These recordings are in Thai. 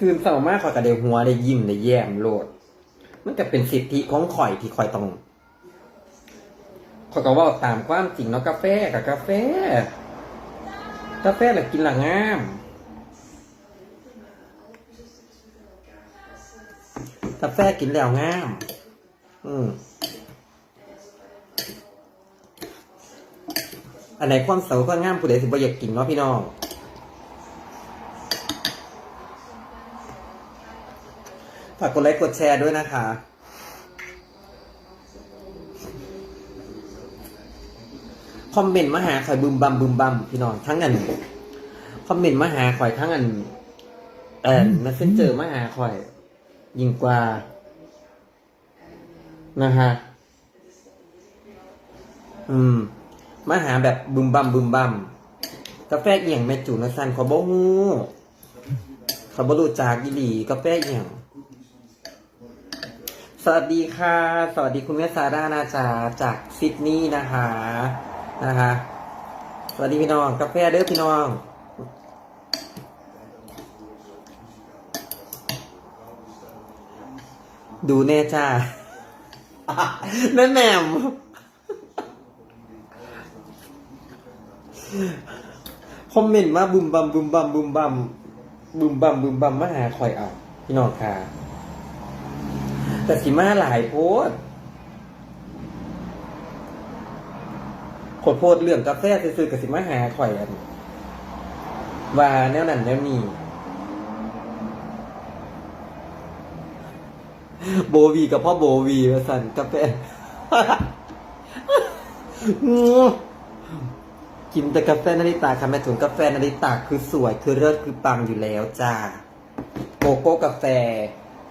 ตื่นเช้ามากข่อยก็ได้หัวได้ยิ้มได้แย้มโลด มันก็เป็นสิทธิของข่อยที่ข่อยต้องข่อยก็ว่าตามความจริงเนาะกาแฟกับกาแฟ กาแฟน่ะกินและงามกาแฟกินแล้วงาม อืมอันไหนความเสาความงามผู้ใดสิบ่อยากกินเนาะพี่น้องากกดไลค์กดแชร์ด้วยนะคะ คอมเมนต์มาหาข่อยบึมบัมบึมบัมพี่น้องทั้งอัน คอมเมนต์มาหาข่อยทั้งอันเอ่อมาเซนเจอมาหาข่อย ยิ่งกว่า นะฮะ อืม มาหาแบบบึมบัมบึมบัมกาแฟเอียงแม่จูนสันขอบ่ฮู้ขอบ่รู้จักอีหลีกาแฟเอียง สวัสดีค่ะ สวัสดีคุณแม่ซาร่านาจาจากซิดนีย์นะคะนะคะ สวัสดีพี่น้องกาแฟเด้อพี่น้องดูแน่จ้าแม่แหม่มคอมเมนต์มาบุมบัมบุมบัมบุมบัมบุมบัมบุมบัมมาหาคอยเอา พี่น้องค่ะ แต่สิมาหลายโพดขดโพดเรื่องกาแฟซื้อๆกับสิมาหาข่อยอันว่าแนวนั้นแนวนี้โบวีกับพ่อโบวีมาสั่นกาแฟกินแต่กาแฟนาริตาค่ะแม่ถุนกาแฟนาริตาคือสวยคือเลิศคือปังอยู่แล้วจ้าโกโก้กาแฟ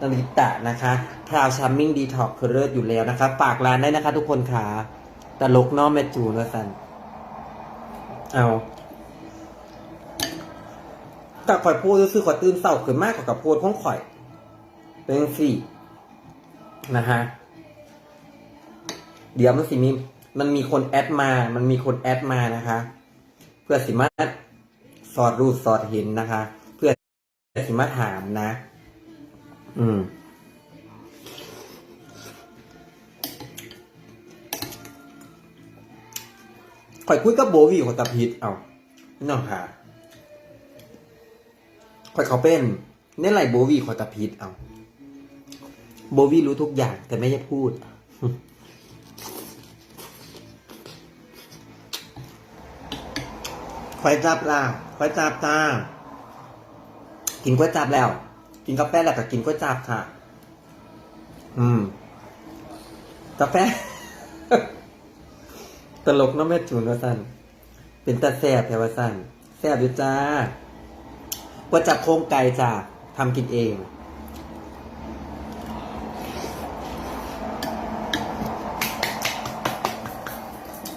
นาริตะนะคะพราวชัมมิ่งดีท็อกคือเลิศอยู่แล้วนะคะฝากร้านได้นะคะ ทุกคนค่ะตลกน้อแมจูนสันเอากับข่อยพูดซื้อข่อยตื่นเศร้าขึ้นมากกว่ากับพูดของข่อย เป็นสี่นะฮะเดี๋ยวมันสิมีมันมีคนแอดมา มันมีคนแอดมานะคะ เพื่อสิมาสอดรูดสอดเห็นนะคะ เพื่อสิมาถามนะ อืมข่อยคุยกับโบวี่ของตาพิษเอาพี่น้องค่ะข่อยเขาเป็นเน่ไหลโบวี่ของตาพิษเอา โบวี่รู้ทุกอย่างแต่ไม่ได้พูดควายจับล่ะควายจับจ้ากินกล้วยจับแล้ว กินกาแฟแหล้วก็กินกล้วยจับค่ะ อืม กาแฟ ตลกเน้อแม่จูนว่าสันเป็นตาแซ่บแถวว่าสันแซ่บอยู่จ้ากล้วยจับโครงไก่จ้าทำกินเอง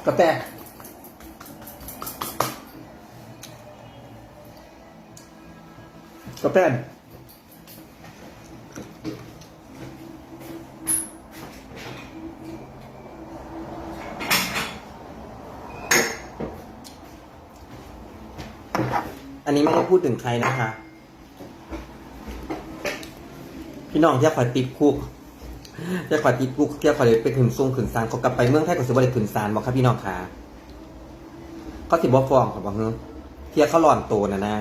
กาแฟกาแฟอันนี้ไม่ได้ พูดถึงใครนะคะ พี่น้องที่คอยติดคุกที่คอยติดคุกที่คอยไปขึ้นทรงขึ้นศาลเขากลับไปเมืองไทยก็สิบ่ได้ขึ้นศาลบอกครับพี่น้องค่ะเขาสิบ่ฟ้องเขาบอกเฮ้ยเที่ยเขาหลอนโตนะนะ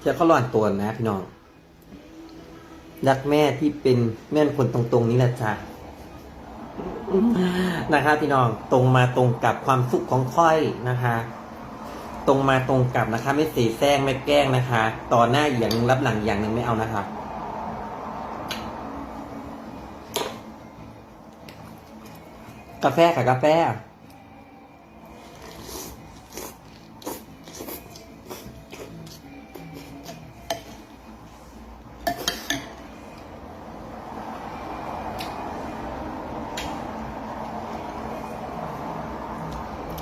เจ้าเขาหลอนตัวนะ พี่น้องรักแม่ที่เป็นแม่คนตรงๆนี้แหละจ้ะ นะคะพี่น้องตรงมาตรงกับความสุขของค่อยนะคะ ตรงมาตรงกับนะคะ ไม่เสีแซงไม่แกล้งนะคะ ต่อหน้าอย่างหนึงรับหลังอย่างหนึ่งไม่เอานะคะกาแฟค่ะกาแฟ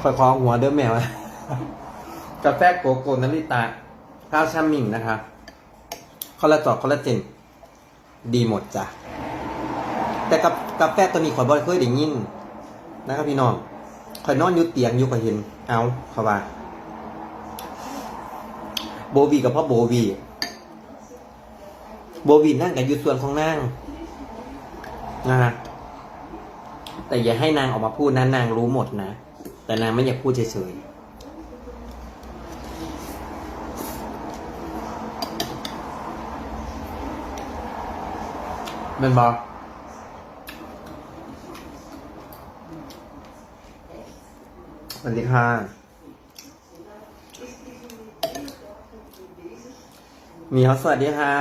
คอยคองหัวเดิมแมวกาแฟโกโก้นาริตาข้าวชัมมิงนะคะคอลลาจอคอลลาเจนดีหมดจ้ะ แต่กับกาแฟตัวนี้ขอยบอยเคยได้ยินนะครับพี่น้องคอยนอนอยู่เตียงอยู่ก็เห็น เอาเขาว่าโบวีกับพ่อโบวี โบวีนั่งกับอยู่ส่วนของนางนะฮะแต่อย่าให้นางออกมาพูดนะนางรู้หมดนะ แต่นางไม่อยากพูดเฉยๆเป็นบอสวัสดีค่ะมีเขาสวัสดีค่ะ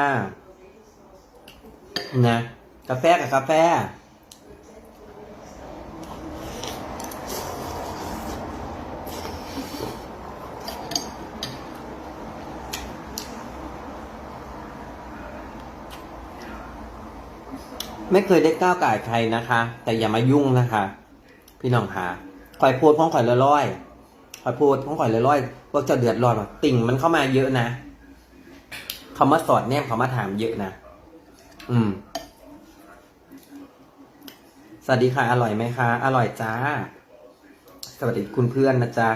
นะ กาแฟกับกาแฟ ไม่เคยได้ก้าวไก่ใครนะคะ แต่อย่ามายุ่งนะคะ พี่น้องค่ะคอยโพดพ้องคอยลอยๆคอยโพดพ้องคอยลอยๆวกเจะเดือดร้อนว่ะติ่งมันเข้ามาเยอะนะเขามาสอดแนมเขามาถามเยอะนะอืม สวัสดีค่ะ อร่อยไหมคะ อร่อยจ้า สวัสดีคุณเพื่อนนะจ๊ะ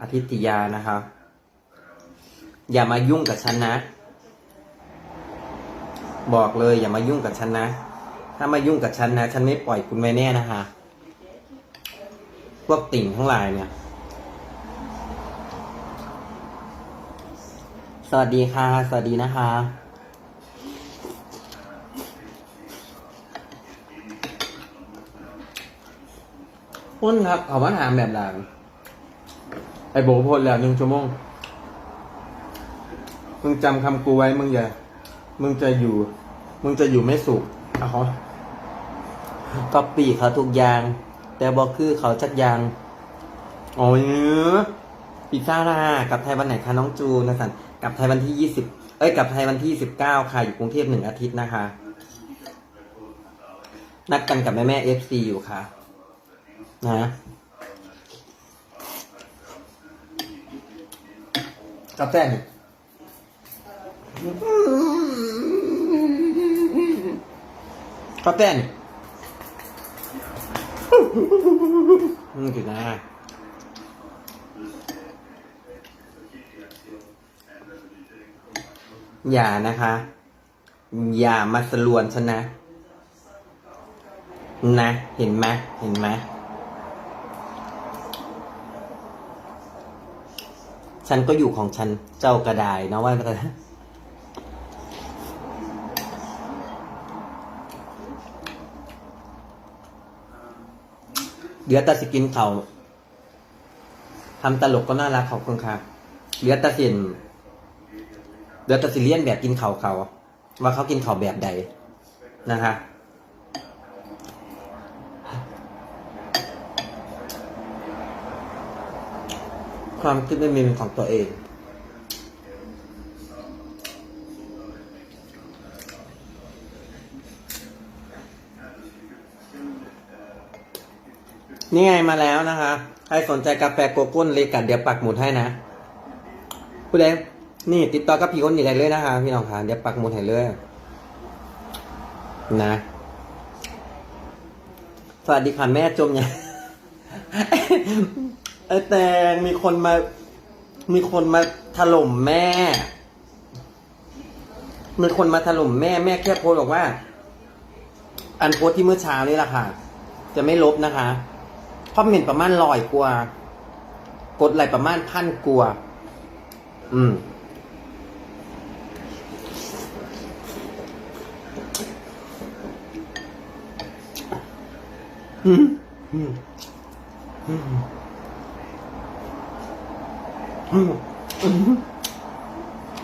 อาทิตยานะคะ อย่ามายุ่งกับฉันนะ บอกเลยอย่ามายุ่งกับฉันนะ ถ้ามายุ่งกับฉันนะ ฉันไม่ปล่อยคุณไว้แน่นะคะ พวกติ่งทั้งหลายเนี่ย สวัสดีค่ะ สวัสดีนะคะคุณครับเขามาถามแบบหลังไอ้โบโพดแล้วหนึ่งชั่วโมง มึงจำคำกูไว้มึงอย่า มึงจะอยู่ มึงจะอยู่ไม่สุขเอา ก็ปีเขาทุกอย่าง แต่บอกคือเขาจักอยางโอ้ยปีซ่าร่ากลับไทยวันไหนคะน้องจูนะสันกลับไทยวันที่ยี่สิบเอ้ยกลับไทยวันที่สิบเก้าค่ะอยู่กรุงเทพหนึ่งอาทิตย์นะคะ นัดกันกับแม่แม่เอฟซีอยู่ค่ะ นะกาแฟนี่กาแฟนี่ อืมกินนะอย่านะคะ อย่ามาสลวนฉันนะ นะ เห็นไหมเห็นไหมฉันก็อยู่ของฉันเจ้ากระไดายนะว่าแต่ เหลือแตาสิกินเขาทำตลกก็น่ารักขอบคุณค่ะเหลือแตาสินเหลือแตาสิเลียนแบบกินเขาเขา ว่าเขากินเขาแบบใดนะคะความคิดไม่มีเป็นของตัวเอง นี่ไงมาแล้วนะคะ ใครสนใจกาแฟโกโก้เลกัดเดี๋ยวปักหมุดให้นะผู้ใดนี่ติดต่อกับพี่คนนี้ได้เลยนะคะพี่น้องค่ะเดี๋ยวปักหมุดให้เลยนะ สวัสดีค่ะแม่จมเนี่ยไอแตงมีคนมา มีคนมาถล่มแม่ มีคนมาถล่มแม่แม่แค่โพสบอกว่า อันโพสที่เมื่อเช้านี่แหละค่ะ จะไม่ลบนะคะ อมเมนต์ประมาณลอยกว่า กดไลค์ประมาณพันกว่าอืมอืมอืมอืม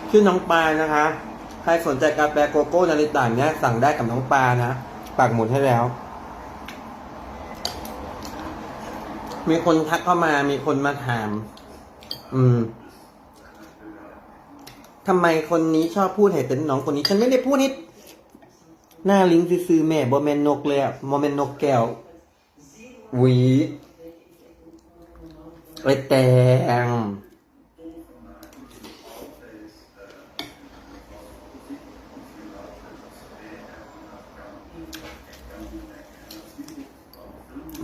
ชื่อน้องปลานะคะ ใครสนใจกาแฟโกโก้นาริตาเนี่ยสั่งได้กับน้องปลานะ ปากหมุดให้แล้ว มีคนทักเข้ามา มีคนมาถาม อืมทำไมคนนี้ชอบพูดให้เป็นน้องคนนี้ ฉันไม่ได้พูดนิดหน้าลิงซื้อแม่บอแมนนกเลยอะบอแมนนกแก้วหวีไอแตง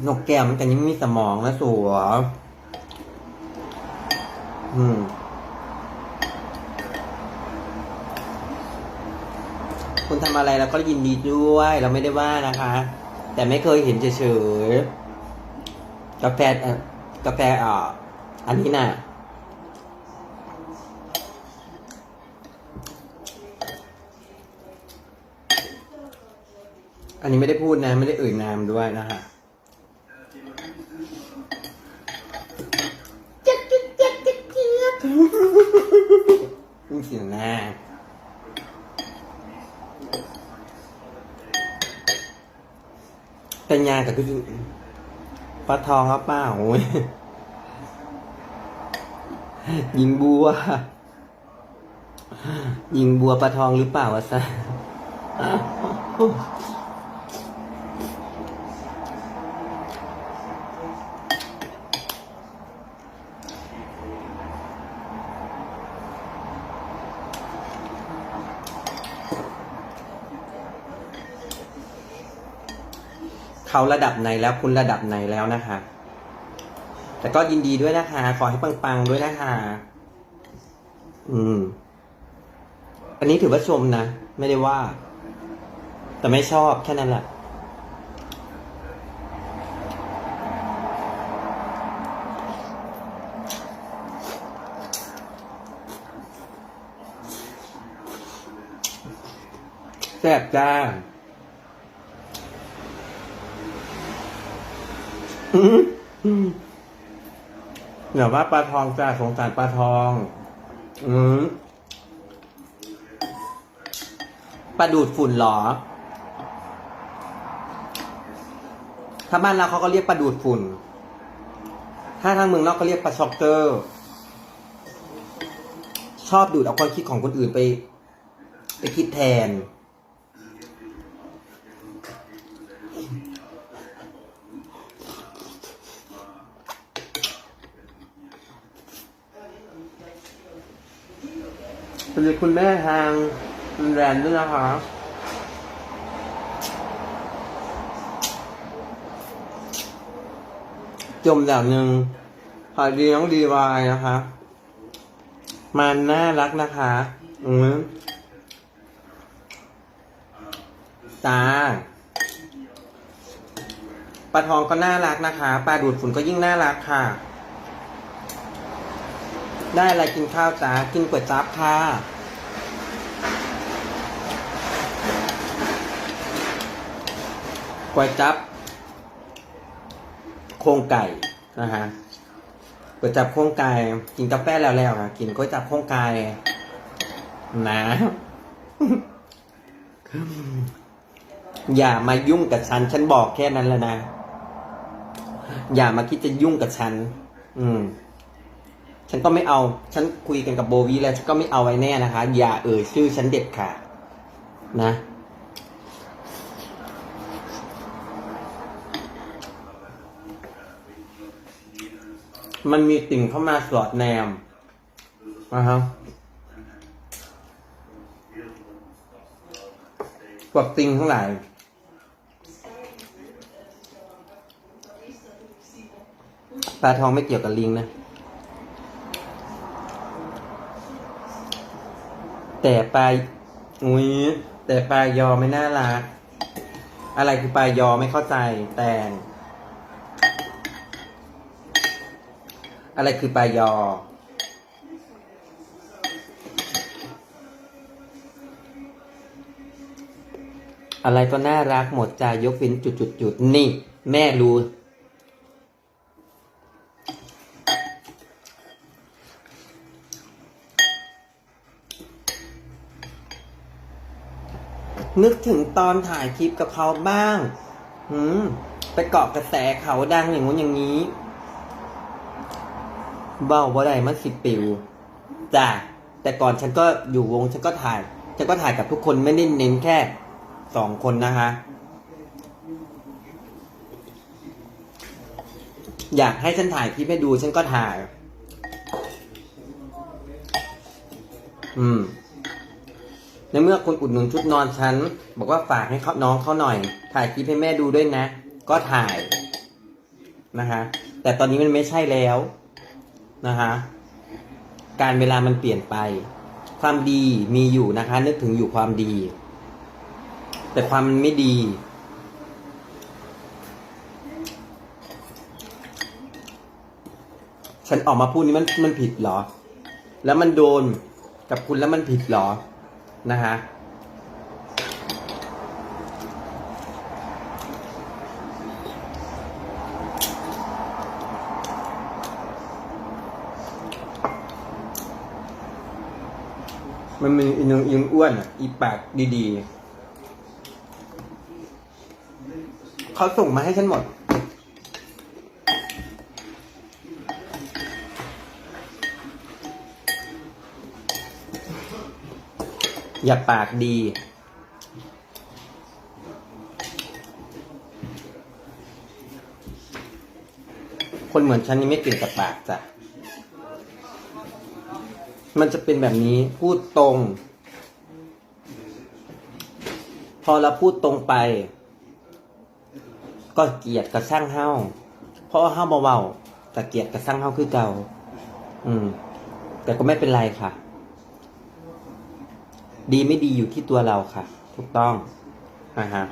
นกแก้วมันกันยังมีสมองนะสัวอืมคุณทำอะไรเราก็ยินดีด้วย เราไม่ได้ว่านะคะ แต่ไม่เคยเห็นเฉยๆกาแฟกาแฟอ่าอันนี้น่ะอันนี้ไม่ได้พูดนะ ไม่ได้เอ่ยนามด้วยนะฮะจ๊กจ๊กจ๊กจ๊กจ๊กพูดเสียงหน้า แต่ยากับคือปลาทองครับป้าโอ้ยยิงบัว ยิงบัวปลาทองหรือเปล่าวะซะ เขาระดับไหนแล้วคุณระดับไหนแล้วนะคะ แต่ก็ยินดีด้วยนะคะ ขอให้ปังๆด้วยนะคะ อืม อันนี้ถือว่าชมนะ ไม่ได้ว่า แต่ไม่ชอบแค่นั้นแหละแซ่บจ้า อืมอืมเดี๋ยวว่าปลาทองจ้าสงสารปลาทอง อืมปลาดูดฝุ่นเหรอถ้าบ้านเราเขาก็เรียกปลาดูดฝุ่น ถ้าทางเมืองนอกก็เรียกปลาช็อกเกอร์ ชอบดูดเอาความคิดของคนอื่นไป ไปคิดแทน สวัสดีคุณแม่ทางแรนด์ด้วยนะคะจมอย่างหนึ่งขอดีน้องดีวายนะคะ มันน่ารักนะคะ อืมตาปลาทองก็น่ารักนะคะ ปลาดูดฝุ่นก็ยิ่งน่ารักค่ะ ได้อะไรกินข้าวจ้ากินก๋วยจั๊บค่ะก๋วยจั๊บโครงไก่นะฮะก๋วยจั๊บโครงไก่กินกาแฟแล้วแล้วค่ะกินก๋วยจั๊บโครงไก่นะอย่ามายุ่งกับฉัน ฉันบอกแค่นั้นแล้วนะ อย่ามาคิดจะยุ่งกับฉัน อืม ฉันก็ไม่เอา ฉันคุยกันกับโบวีแล้ว ฉันก็ไม่เอาไว้แน่นะคะ อย่าเอ่ยชื่อฉันเด็ดขาดนะ มันมีติ่งเข้ามาสอดแนมนะฮะพวกติ่งทั้งหลายปลาทองไม่เกี่ยวกับลิงนะ แต่ปลาอุ้ยแต่ปลายอไม่น่ารัก อะไรคือปลายอไม่เข้าใจแต่อะไรคือปลายอ อะไรก็น่ารักหมดใจยกเว้นจุดๆๆนี่ แม่รู้ นึกถึงตอนถ่ายคลิปกับเขาบ้างหืมไปเกาะกระแสเขาดังอย่างงู้นอย่างนี้ เบ้าบ่ได้มันสิปิวจ้ะแต่ก่อนฉันก็อยู่วงฉันก็ถ่าย ฉันก็ถ่ายกับทุกคนไม่ได้เน้นแค่สองคนนะคะ อยากให้ฉันถ่ายคลิปให้ดูฉันก็ถ่าย อืม ในเมื่อคุณอุดหนุนชุดนอนฉัน บอกว่าฝากให้เขาน้องเขาหน่อย ถ่ายคลิปให้แม่ดูด้วยนะ ก็ถ่ายนะคะแต่ตอนนี้มันไม่ใช่แล้วนะคะการเวลามันเปลี่ยนไป ความดีมีอยู่นะคะ นึกถึงอยู่ความดี แต่ความมันไม่ดีฉันออกมาพูดนี้มันมันผิดเหรอ แล้วมันโดนกับคุณแล้วมันผิดเหรอ นะฮะมันมีอีนึงยังอ้วนอะ อีปากดีๆ เขาส่งมาให้ฉันหมด อย่าปากดี คนเหมือนฉันนี่ไม่เก่งกับปากจ้ะ มันจะเป็นแบบนี้พูดตรง พอเราพูดตรงไป ก็เกลียดกับช่างเฮ้าเพราะเฮ้าเบาๆแต่เกลียดกับช่างเฮ้าคือเก่า อืม แต่ก็ไม่เป็นไรค่ะ ดีไม่ดีอยู่ที่ตัวเราค่ะ ถูกต้องอ่าฮะ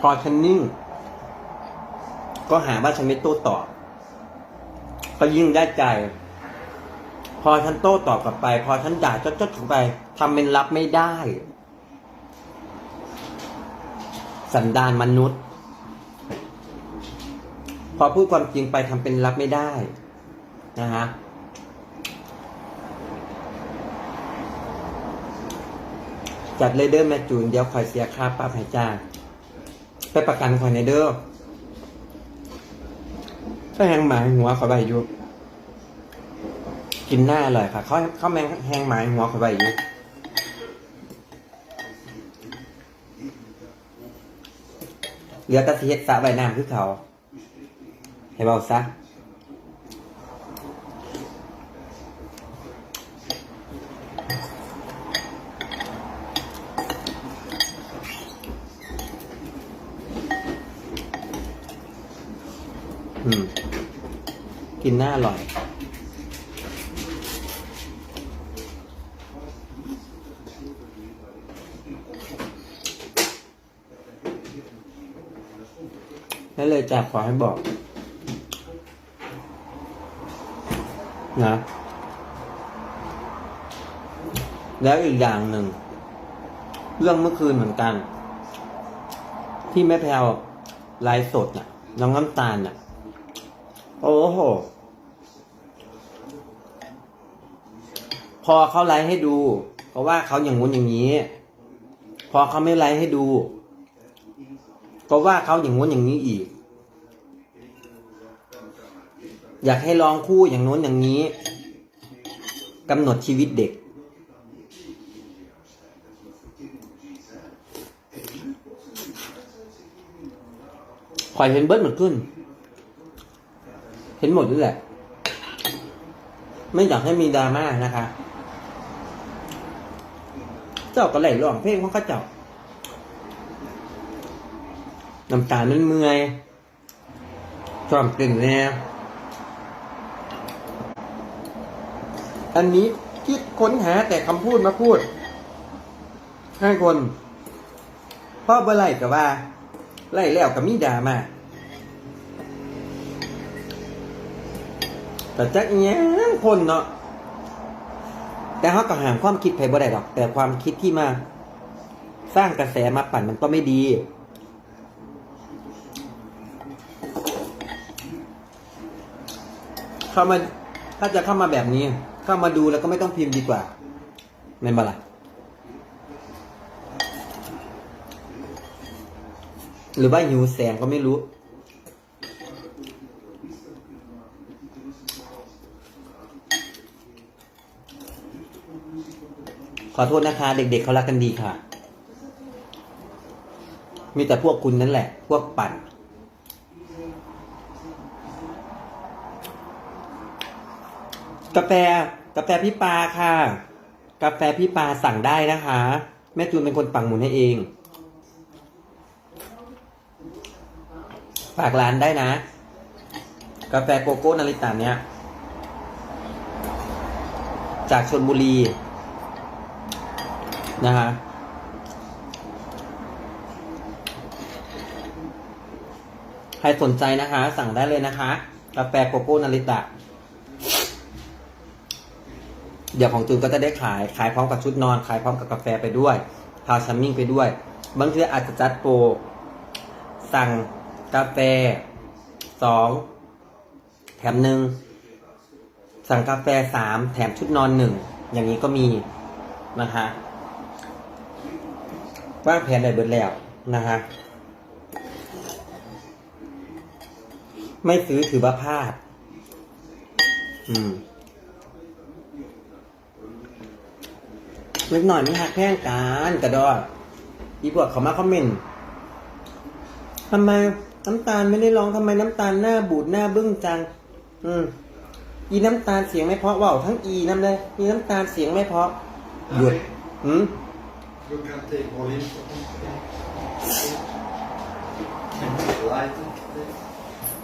พอฉันนิ่ง ก็หาว่าฉันไม่โต้ตอบ ก็ยิ่งได้ใจ พอฉันโต้ตอบกลับไป พอฉันด่าจดๆถึงไปทำเป็นรับไม่ได้ สันดานมนุษย์ พอพูดความจริงไปทำเป็นรับไม่ได้นะฮะจัดเลยเดอร์แม่จูนเดี๋ยวคอยเสียค่าปรับให้จ้าไปประกันคอยในเดอก็แหงหมายหัวขอยใบอยู่กินหน้าอร่อยค่ะเขาเขาแมงแหงหมายหัวขอยใบอยู่ เหลือแตะเทียสระใบน้ำคือเขา ให้เบาซะกินหน้าอร่อย เลยจ้ะขอให้บอก นะ แล้วอีกอย่างหนึ่ง เรื่องเมื่อคืนเหมือนกัน ที่แม่แพลวไลฟ์สดน่ะ น้องน้ำตาลน่ะ โอ้โห พอเขาไลฟ์ให้ดูเพราะว่าเขาอย่างงู้นอย่างนี้ พอเขาไม่ไลฟ์ให้ดูก็ว่าเขาอย่างงู้นอย่างนี้อีก อยากให้ลองคู่อย่างโน้นอย่างนี้กำหนดชีวิตเด็กคอยเห็นเบิร์ดเหมือนขึ้น เห็นหมดด้วยแหละ ไม่อยากให้มีดราม่านะคะ เจ้าก็ไหลร้องเพลงของข้าเจ้าน้ำตาลมันเมื่อยชอบกลิ่นแน่ อันนี้คิดค้นหาแต่คำพูดมาพูดให้คนพ่อบ่ไล่กับว่า ไล่แล้วกับมีดามาแต่จักอหยังคนเนาะแต่เขาก็หามความคิดไปบ่ได้ดอก แต่ความคิดที่มา สร้างกระแสมาปั่นมันก็ไม่ดี เข้ามาถ้าจะเข้ามาแบบนี้ เข้ามาดูแล้วก็ไม่ต้องพิมพ์ดีกว่าแม่นบล่ะหรือว่าหิวแสงก็ไม่รู้ ขอโทษนะคะ เด็กๆเขารักกันดีค่ะ มีแต่พวกคุณนั่นแหละ พวกปั่นกาแฟ กาแฟพี่ปาค่ะ กาแฟพี่ปาสั่งได้นะคะ แม่จูนเป็นคนปังหมุนให้เอง ฝากร้านได้นะ กาแฟโกโก้นาริตะเนี้ยจากชนบุรีนะฮะใครสนใจนะคะ สั่งได้เลยนะคะ กาแฟโกโก้นาริตะ เดี๋ยวของจูนก็จะได้ขาย ขายพร้อมกับชุดนอน ขายพร้อมกับกาแฟไปด้วยพาวชัมมิ่งไปด้วย บางทีอาจจะจัดโปรสั่งกาแฟสองแถมหนึ่งสั่งกาแฟสามแถมชุดนอนหนึ่งอย่างนี้ก็มีนะคะว่างแผนได้เบิดแล้วนะคะไม่ซื้อถือว่าพลาด อืม เล็กหน่อยไม่หักแพงกันกระดออีพวกเขามาคอมเมนต์ทำไมน้ำตาลไม่ได้ร้องทำไมน้ำตาลหน้าบูดหน้าบึ้งจัง อืมอีน้ำตาลเสียงไม่เพราะว่าวทั้งอีน้ำเลยอีน้ำตาลเสียงไม่เพราะหยุดอืม Du kan take all in. Light.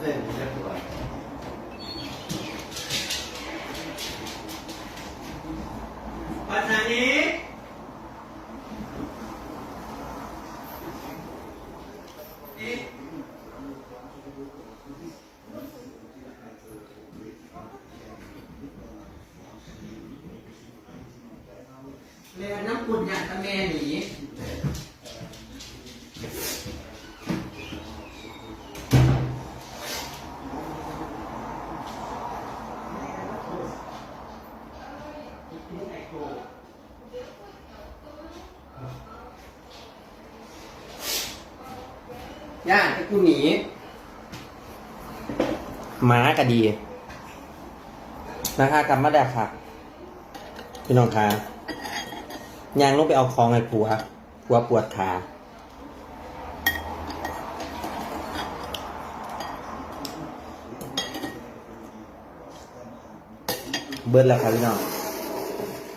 Det är jättebra. ปัญหานี้เอแม่น้ำปุ่นอย่างตะแม่หนีย่าให้กูหนีหม้า ก็ดีนะคะกลับมาได้ค่ะ พี่น้องคะยางลงไปเอาของให้ผัวผัวปวดขาเบิร์ดแล้วครับพี่น้อง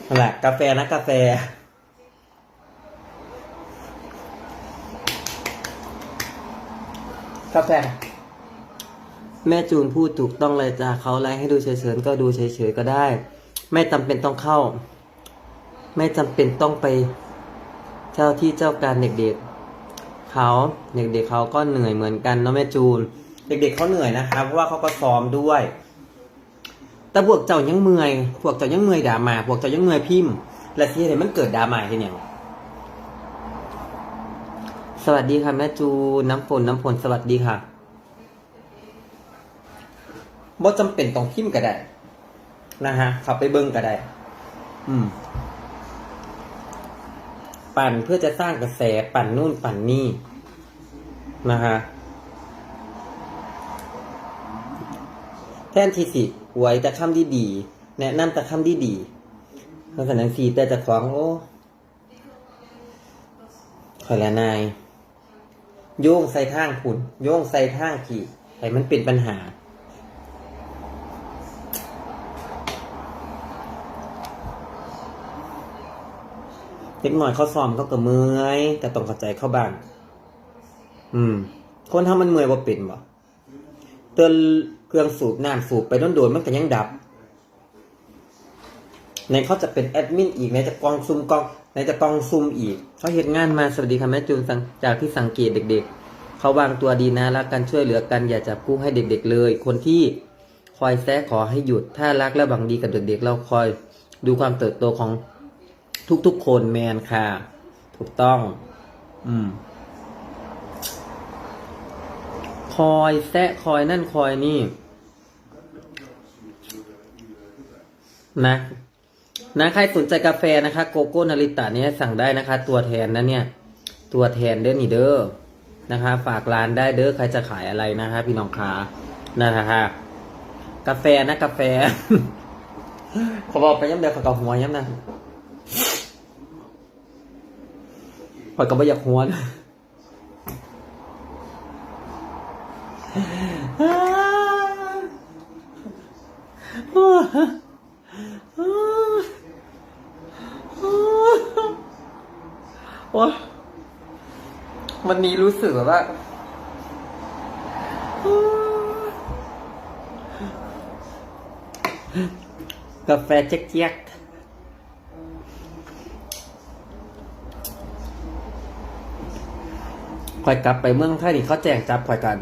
นั่นแหละกาแฟนะกาแฟ กาแฟ แม่จูนพูดถูกต้องเลยจ้าเขาไลฟ์ให้ดูเฉยๆก็ดูเฉยๆก็ได้ ไม่จำเป็นต้องเข้า ไม่จำเป็นต้องไป เจ้าที่เจ้าการเด็กๆเขาเด็กๆเขาก็เหนื่อยเหมือนกันเนาะแม่จูน เด็กๆเขาเหนื่อยนะคะเพราะว่าเขาก็ซ้อมด้วยแต่พวกเจ้ายังเมื่อยพวกเจ้ายังเมื่อยด่ามา พวกเจ้ายังเมื่อยพิมพ์ และที่ไหนมันเกิดด่ามาที่เนี่ยสวัสดีค่ะแม่จูนน้ำฝนน้ำฝนสวัสดีค่ะ บ่จำเป็นต้องพิมพ์ก็ได้นะฮะขับไปเบิ้งก็ได้ อืม ปั่นเพื่อจะสร้างกระแสปั่นนู่นปั่นนี่นะฮะแทนที่สิไว้แต่คำดีดีๆแนะนำแต่คำดีดีๆเพราะฉะนั้นสีแต่จะฟ้องโอ้ขอยละนาย โยงใส่ทางผุนโยงใส่ทางขี่ให้มันเป็นปัญหา เล็กหน่อยเขาซ้อมเขาก็เมื่อยแต่ต้องเข้าใจเข้าบ้างอืม คนทำมันเมื่อยว่าเป็นบ่เตือนเครื่องสูบน้ำสูบไปโดนโดนๆมันก็ยังดับ ในเขาจะเป็นแอดมินอีกในจะกองซุมกองในจะกองซุมอีกเขาเห็นงานมาสวัสดีค่ะแม่จูนจากที่สังเกตเด็ก ๆ เขาวางตัวดีนะรักกันช่วยเหลือกันอย่าจับกู้ให้เด็ก ๆ เลย คนที่คอยแซะขอให้หยุดถ้ารักและบังดีกับเด็กๆเราคอย ดูความเติบโตของ ทุกๆคนแมนค่ะ ถูกต้อง อืม คอยแซะคอยนั่นคอยนี่ นะนะใครสนใจกาแฟนะคะ โกโก้นาริตะเนี่ยสั่งได้นะคะ ตัวแทนนะเนี่ย ตัวแทนเด้อนี่เด้อนะคะ ฝากร้านได้เด้อใครจะขายอะไรนะคะ พี่น้องค้านะคะกาแฟนะกาแฟ ขอบอกไปย้ำเดียวขอกับหัวย้ำนะ ข่อยก็ไม่อยากหัวว้าวันนี้รู้สึกแบบว่ากาแฟเจ๊กเจ๊ก อยกลับไปเมืองไทยนี่เขาแจ้งจับคอยกัน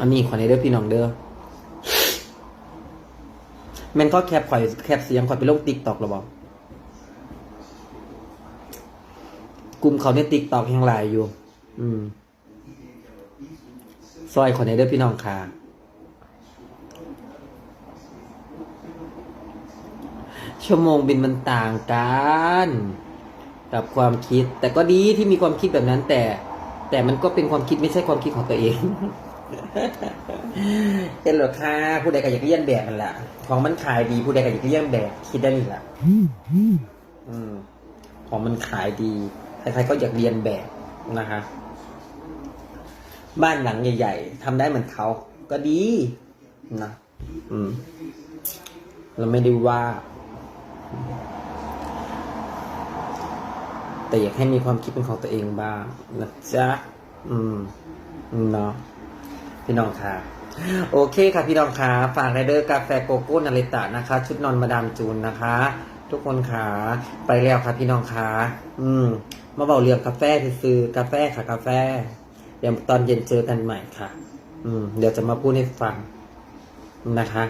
อันนี้ขอในเด้อพี่น้องเด้อแมันก็แคปข่อยแคปเสียงข่อยไปลงติ๊กตอกหรอบอกกลุ่มเขาในติ๊กตอกยังหลายอยู่ อืมซอยขอในเด้อพี่น้องค่ะชั่วโมงบินมันต่างกัน กับความคิด แต่ก็ดีที่มีความคิดแบบนั้นแต่ แต่มันก็เป็นความคิดไม่ใช่ความคิดของตัวเองเป็นหรอค่ะผู้ใดก็อยากเลี้ยนแบบมันแหละของมันขายดีผู้ใดก็อยากเลี้ยนแบบ คิดได้นี่แหละอืมของมันขายดีใครๆก็อยากเรียนแบบนะคะบ้านหลังใหญ่ ๆทำได้เหมือนเขาก็ดีนะอืม เราไม่ได้ว่า แต่อยากให้มีความคิดเป็นของตัวเองบ้างนะจ๊ะอืมเนาะพี่น้องค่ะโอเคค่ะพี่น้องค่ะฝากไรเดอร์กาแฟโกโก้นาริตะนะคะ ชุดนอนมาดามจูนนะคะ ทุกคนค่ะไปแล้วค่ะพี่น้องค่ะอืม มาเบาเรื่องกาแฟซื้อกาแฟค่ะกาแฟ เดี๋ยวตอนเย็นเจอกันใหม่ค่ะ อืม เดี๋ยวจะมาพูดให้ฟังนะคะ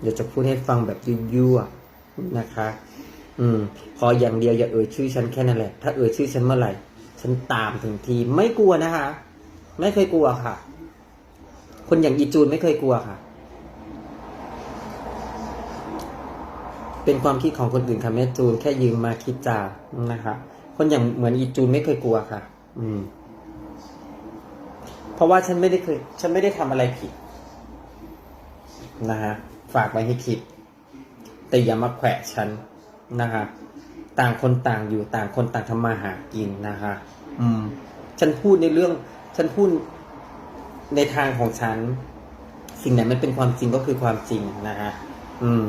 เดี๋ยวจะพูดให้ฟังแบบยั่วๆนะคะ อืมพออย่างเดียวอย่าเอ่ยชื่อฉันแค่นั้นแหละ ถ้าเอ่ยชื่อฉันเมื่อไหร่ ฉันตามถึงทีไม่กลัวนะคะ ไม่เคยกลัวค่ะ คนอย่างอีจูนไม่เคยกลัวค่ะ เป็นความคิดของคนอื่นค่ะแม่จูนแค่ยืมมาคิดจานะคะคนอย่างเหมือนอีจูนไม่เคยกลัวค่ะ อืม เพราะว่าฉันไม่ได้เคย ฉันไม่ได้ทำอะไรผิด นะฮะ ฝากไว้ให้คิด แต่อย่ามาแขวะฉัน นะคะต่างคนต่างอยู่ต่างคนต่างทำมาหากินนะคะอืม ฉันพูดในเรื่อง ฉันพูดในทางของฉัน สิ่งไหนมันเป็นความจริงก็คือความจริงนะคะอืม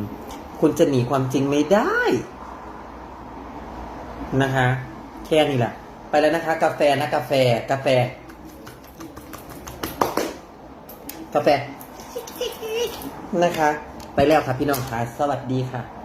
คุณจะหนีความจริงไม่ได้นะคะแค่นี้แหละไปแล้วนะคะ กาแฟนะกาแฟ กาแฟ กาแฟนะคะ ไปแล้วครับพี่น้องค่ะสวัสดีค่ะ